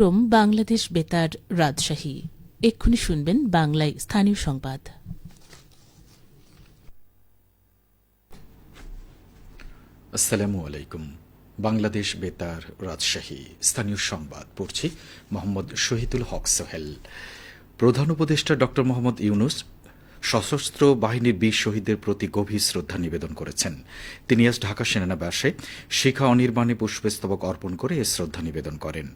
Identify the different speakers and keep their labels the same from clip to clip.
Speaker 1: ক্রম বাংলাদেশ বেতার রাজশাহী। এক্ষুনি শুনবেন বাংলায় স্থানীয় সংবাদ।
Speaker 2: আসসালামু আলাইকুম। বাংলাদেশ বেতার রাজশাহী। স্থানীয় সংবাদ পড়ছি মোহাম্মদ শহীদুল হক সোহেল। প্রধান উপদেষ্টা ডক্টর মোহাম্মদ ইউনুস সশস্ত্র বাহিনীর বীর শহীদদের প্রতি গভীর শ্রদ্ধা নিবেদন করেছেন। তিনি আজ ঢাকা সেনানিবাসে শিখা অনির্বাণে পুষ্পস্তবক অর্পণ করে এ শ্রদ্ধা নিবেদন করেন।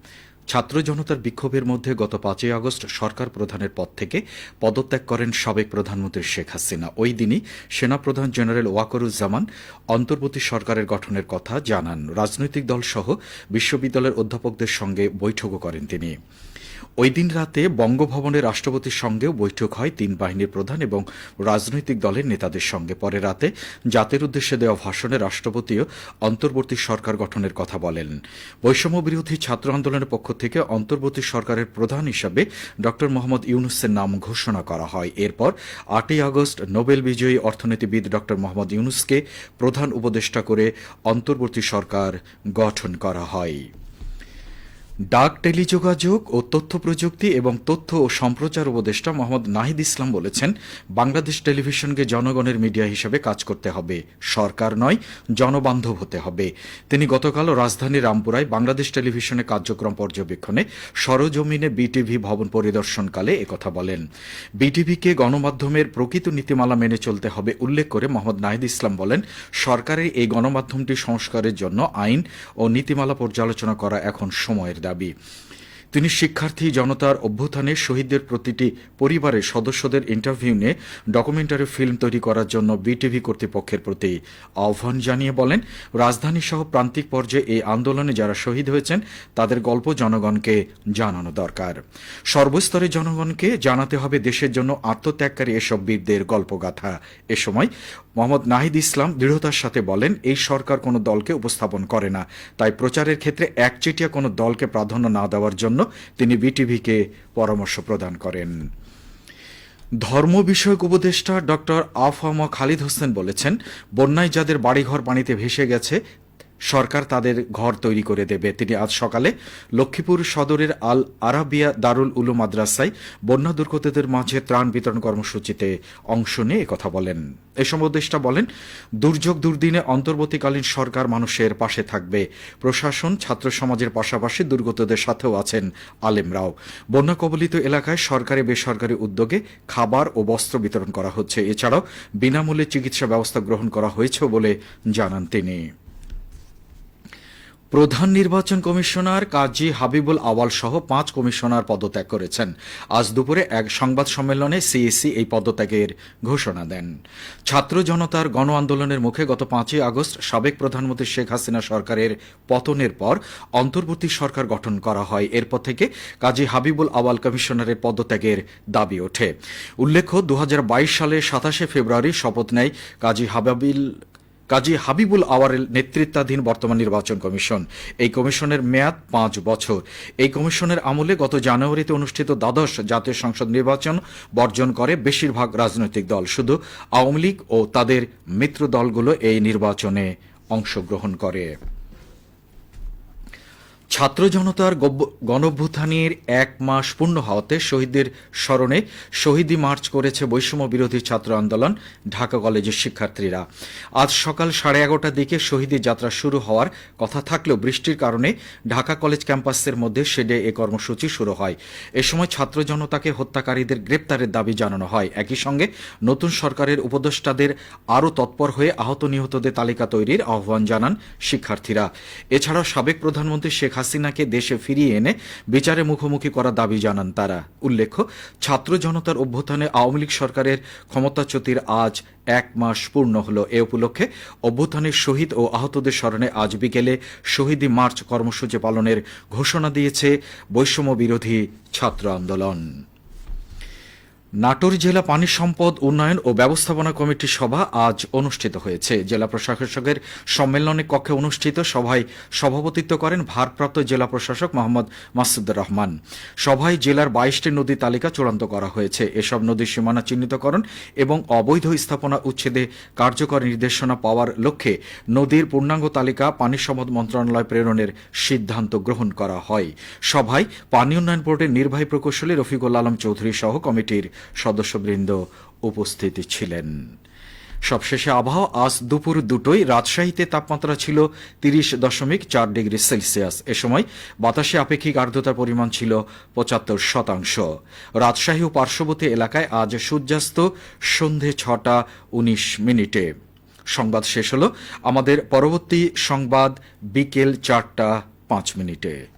Speaker 2: ছাত্র জনতার বিক্ষোভের মধ্যে গত পাঁচই আগস্ট সরকার প্রধানের পদ থেকে পদত্যাগ করেন সাবেক প্রধানমন্ত্রী শেখ হাসিনা। ওই দিনই সেনাপ্রধান জেনারেল ওয়াকরুজ্জামান অন্তর্বর্তী সরকারের গঠনের কথা জানান। রাজনৈতিক দল সহ বিশ্ববিদ্যালয়ের অধ্যাপকদের সঙ্গে বৈঠকও করেন তিনি। ওই দিন রাতে বঙ্গভবনে রাষ্ট্রপতির সঙ্গেও বৈঠক হয় তিন বাহিনীর প্রধান এবং রাজনৈতিক দলের নেতাদের সঙ্গে। পরে রাতে জাতির উদ্দেশ্যে দেওয়া ভাষণে রাষ্ট্রপতিও অন্তর্বর্তী সরকার গঠনের কথা বলেন। বৈষম্য বিরোধী ছাত্র আন্দোলনের পক্ষ থেকে অন্তর্বর্তী সরকারের প্রধান হিসাবে ড মোহাম্মদ ইউনুসের নাম ঘোষণা করা হয়। এরপর আটই আগস্ট নোবেল বিজয়ী অর্থনীতিবিদ ড মোহাম্মদ ইউনুসকে প্রধান উপদেষ্টা করে অন্তর্বর্তী সরকার গঠন করা হয়। ডাক টেলিযোগাযোগ ও তথ্য প্রযুক্তি এবং তথ্য ও সম্প্রচার উপদেষ্টা মোহাম্মদ নাহিদ ইসলাম বলেছেন, বাংলাদেশ টেলিভিশনকে জনগণের মিডিয়া হিসেবে কাজ করতে হবে। সরকার নয়, জনবান্ধব হতে হবে। তিনি গতকাল রাজধানী রামপুরায় বাংলাদেশ টেলিভিশনের কার্যক্রম পর্যবেক্ষণে সরজমিনে বিটিভি ভবন পরিদর্শনকালে একথা বলেন। বিটিভিকে গণমাধ্যমের প্রকৃত নীতিমালা মেনে চলতে হবে উল্লেখ করে মোহাম্মদ নাহিদ ইসলাম বলেন, সরকারের এই গণমাধ্যমটি সংস্কারের জন্য আইন ও নীতিমালা পর্যালোচনা করা এখন সময়ের দাবি তিনি শিক্ষার্থী জনতার অভ্যুত্থানে শহীদদের প্রতিটি পরিবারের সদস্যদের ইন্টারভিউ নিয়ে ডকুমেন্টারি ফিল্ম তৈরি করার জন্য বিটিভি কর্তৃপক্ষের প্রতি আহ্বান জানিয়ে বলেন, রাজধানী সহ প্রান্তিক পর্যায়ে এই আন্দোলনে যারা শহীদ হয়েছেন, তাদের গল্প জনগণকে জানানো দরকার। সর্বস্তরের জনগণকে জানাতে হবে দেশের জন্য আত্মত্যাগকারী এসব বীরদের গল্পগাথা। এ সময় মোহাম্মদ নাহিদ ইসলাম দৃঢ়তার সাথে বলেন, এই সরকার কোনো দলকে উপস্থাপন করে না। তাই প্রচারের ক্ষেত্রে একচেটিয়া কোনো দলকে প্রাধান্য না দেওয়ার জন্য তিনি বিটিভিকে পরামর্শ প্রদান করেন। ধর্ম বিষয়ক উপদেষ্টা ডক্টর আফম খালিদ হোসেন বলেছেন, বন্যায় যাদের বাড়িঘর পানিতে ভেসে গেছে সরকার তাদের ঘর তৈরি করে দেবে। তিনি আজ সকালে লক্ষ্মীপুর সদরের আল আরাবিয়া দারুল উলু মাদ্রাসায় বন্যা দুর্গতদের মাঝে ত্রাণ বিতরণ কর্মসূচিতে অংশ নিয়ে কথা বলেন। এ সময় বলেন, দুর্যোগ দুর্দিনে অন্তর্বর্তীকালীন সরকার মানুষের পাশে থাকবে। প্রশাসন, ছাত্র সমাজের পাশাপাশি দুর্গতদের সাথেও আছেন আলেমরাও বন্যা কবলিত এলাকায় সরকারি বেসরকারি উদ্যোগে খাবার ও বস্ত্র বিতরণ করা হচ্ছে। এছাড়াও বিনামূল্যে চিকিৎসা ব্যবস্থা গ্রহণ করা হয়েছে বলে জানান তিনি। প্রধান নির্বাচন কমিশনার কাজী হাবিবুল আওয়াল সহ পাঁচ কমিশনার পদত্যাগ করেছেন। আজ দুপুরে এক সংবাদ সম্মেলনে সিএসি এই পদত্যাগের ঘোষণা দেন। ছাত্র জনতার গণ আন্দোলনের মুখে গত পাঁচই আগস্ট সাবেক প্রধানমন্ত্রী শেখ হাসিনা সরকারের পতনের পর অন্তর্বর্তী সরকার গঠন করা হয়। এরপর থেকে কাজী হাবিবুল আওয়াল কমিশনারের পদত্যাগের দাবি ওঠে। উল্লেখ্য দু সালের সাতাশে ফেব্রুয়ারি শপথ নেয় কাজী হাবিবুল কাজী হাবিবুল আওয়ারের নেতৃত্বাধীন বর্তমান নির্বাচন কমিশন। এই কমিশনের মেয়াদ পাঁচ বছর। এই কমিশনের আমলে গত জানুয়ারিতে অনুষ্ঠিত দ্বাদশ জাতীয় সংসদ নির্বাচন বর্জন করে বেশিরভাগ রাজনৈতিক দল। শুধু আওয়ামী লীগ ও তাদের মিত্র দলগুলো এই নির্বাচনে অংশগ্রহণ করে। ছাত্র জনতার গণভ্যুত্থানের এক মাস পূর্ণ হওয়াতে শহীদদের স্মরণে শহীদী মার্চ করেছে বৈষম্য বিরোধী ছাত্র আন্দোলন ঢাকা কলেজের শিক্ষার্থীরা। আজ সকাল সাড়ে এগারোটার দিকে শহীদী যাত্রা শুরু হওয়ার কথা থাকলেও বৃষ্টির কারণে ঢাকা কলেজ ক্যাম্পাসের মধ্যে শেডে এ কর্মসূচি শুরু হয়। এ সময় ছাত্র জনতাকে হত্যাকারীদের গ্রেপ্তারের দাবি জানানো হয়। একই সঙ্গে নতুন সরকারের উপদেষ্টাদের আরও তৎপর হয়ে আহত নিহতদের তালিকা তৈরির আহ্বান জানান শিক্ষার্থীরা। এছাড়াও সাবেক প্রধানমন্ত্রী শেখ হাসিনাকে দেশে ফিরিয়ে এনে বিচারে মুখোমুখি করার দাবি জানান তারা। উল্লেখ্য, ছাত্র জনতার অভ্যুত্থানে আওয়ামী লীগ সরকারের ক্ষমতাচ্যুতির আজ এক মাস পূর্ণ হল। এ উপলক্ষে অভ্যুত্থানের শহীদ ও আহতদের স্মরণে আজ বিকেলে শহীদী মার্চ কর্মসূচি পালনের ঘোষণা দিয়েছে বৈষম্য বিরোধী ছাত্র আন্দোলন। নাটোর জেলা পানি সম্পদ উন্নয়ন ও ব্যবস্থাপনা কমিটির সভা আজ অনুষ্ঠিত হয়েছে। জেলা প্রশাসকের সম্মেলনী কক্ষে অনুষ্ঠিত সভায় সভাপতিত্ব করেন ভারপ্রাপ্ত জেলা প্রশাসক মোহাম্মদ মাসুদুর রহমান। সভায় জেলার বাইশটি নদী তালিকা চূড়ান্ত করা হয়েছে। এসব নদীর সীমানা চিহ্নিতকরণ এবং অবৈধ স্থাপনা উচ্ছেদে কার্যকর নির্দেশনা পাওয়ার লক্ষ্যে নদীর পূর্ণাঙ্গ তালিকা পানি সম্পদ মন্ত্রণালয় প্রেরণের সিদ্ধান্ত গ্রহণ করা হয়। সভায় পানি উন্নয়ন বোর্ডের নির্বাহী প্রকৌশলী রফিকুল আলম চৌধুরী সহ কমিটির সদস্যবৃন্দ উপস্থিত ছিলেন। সবশেষে আবহাওয়া আজ দুপুর দুটোই রাজশাহীতে তাপমাত্রা ছিল তিরিশ দশমিক চার ডিগ্রি সেলসিয়াস। এ সময় বাতাসে আপেক্ষিক আর্দ্রতার পরিমাণ ছিল পঁচাত্তর শতাংশ। রাজশাহী ও পার্শ্ববর্তী এলাকায় আজ সূর্যাস্ত সন্ধে ছটা উনিশ মিনিটে। সংবাদ শেষ হলো আমাদের পরবর্তী সংবাদ বিকেল চারটা পাঁচ মিনিটে।